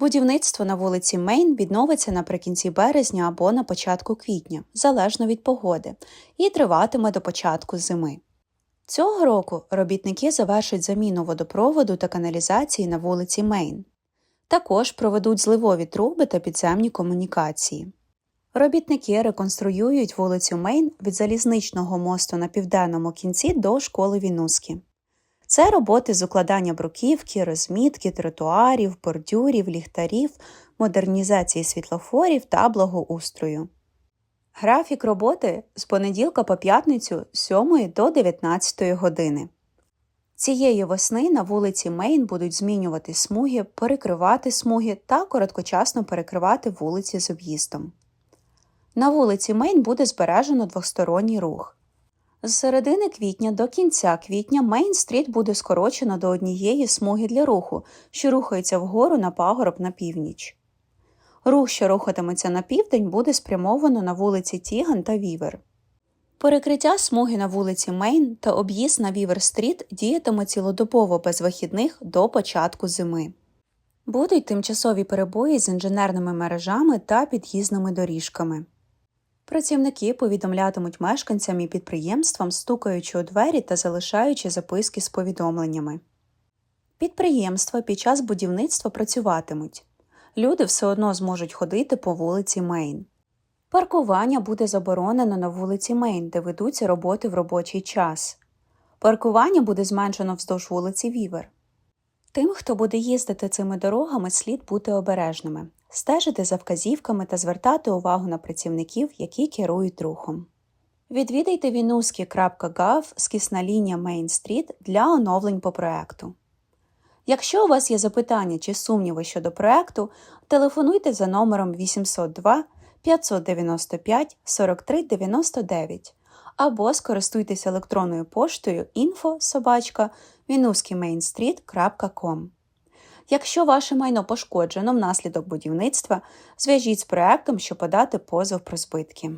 Будівництво на вулиці Мейн відновиться наприкінці березня або на початку квітня, залежно від погоди, і триватиме до початку зими. Цього року робітники завершать заміну водопроводу та каналізації на вулиці Мейн. Також проведуть зливові труби та підземні комунікації. Робітники реконструюють вулицю Мейн від залізничного мосту на південному кінці до школи Вінуски. Це роботи з укладання бруківки, розмітки, тротуарів, бордюрів, ліхтарів, модернізації світлофорів та благоустрою. Графік роботи з понеділка по п'ятницю з 7 до 19 години. Цієї весни на вулиці Мейн будуть змінювати смуги, перекривати смуги та короткочасно перекривати вулиці з об'їздом. На вулиці Мейн буде збережено двосторонній рух. З середини квітня до кінця квітня Мейн-стріт буде скорочено до однієї смуги для руху, що рухається вгору на пагорб на північ. Рух, що рухатиметься на південь, буде спрямовано на вулиці Тіган та Вівер. Перекриття смуги на вулиці Мейн та об'їзд на Вівер-стріт діятиме цілодобово без вихідних до початку зими. Будуть тимчасові перебої з інженерними мережами та під'їзними доріжками. Працівники повідомлятимуть мешканцям і підприємствам, стукаючи у двері та залишаючи записки з повідомленнями. Підприємства під час будівництва працюватимуть. Люди все одно зможуть ходити по вулиці Мейн. Паркування буде заборонено на вулиці Мейн, де ведуться роботи в робочий час. Паркування буде зменшено вздовж вулиці Вівер. Тим, хто буде їздити цими дорогами, слід бути обережними, стежити за вказівками та звертати увагу на працівників, які керують рухом. Відвідайте vinuski.gov скісна лінія Main Street для оновлень по проекту. Якщо у вас є запитання чи сумніви щодо проекту, телефонуйте за номером 802 595 43 99 або скористуйтесь електронною поштою info Якщо ваше майно пошкоджено внаслідок будівництва, зв'яжіть з проектом, щоб подати позов про збитки.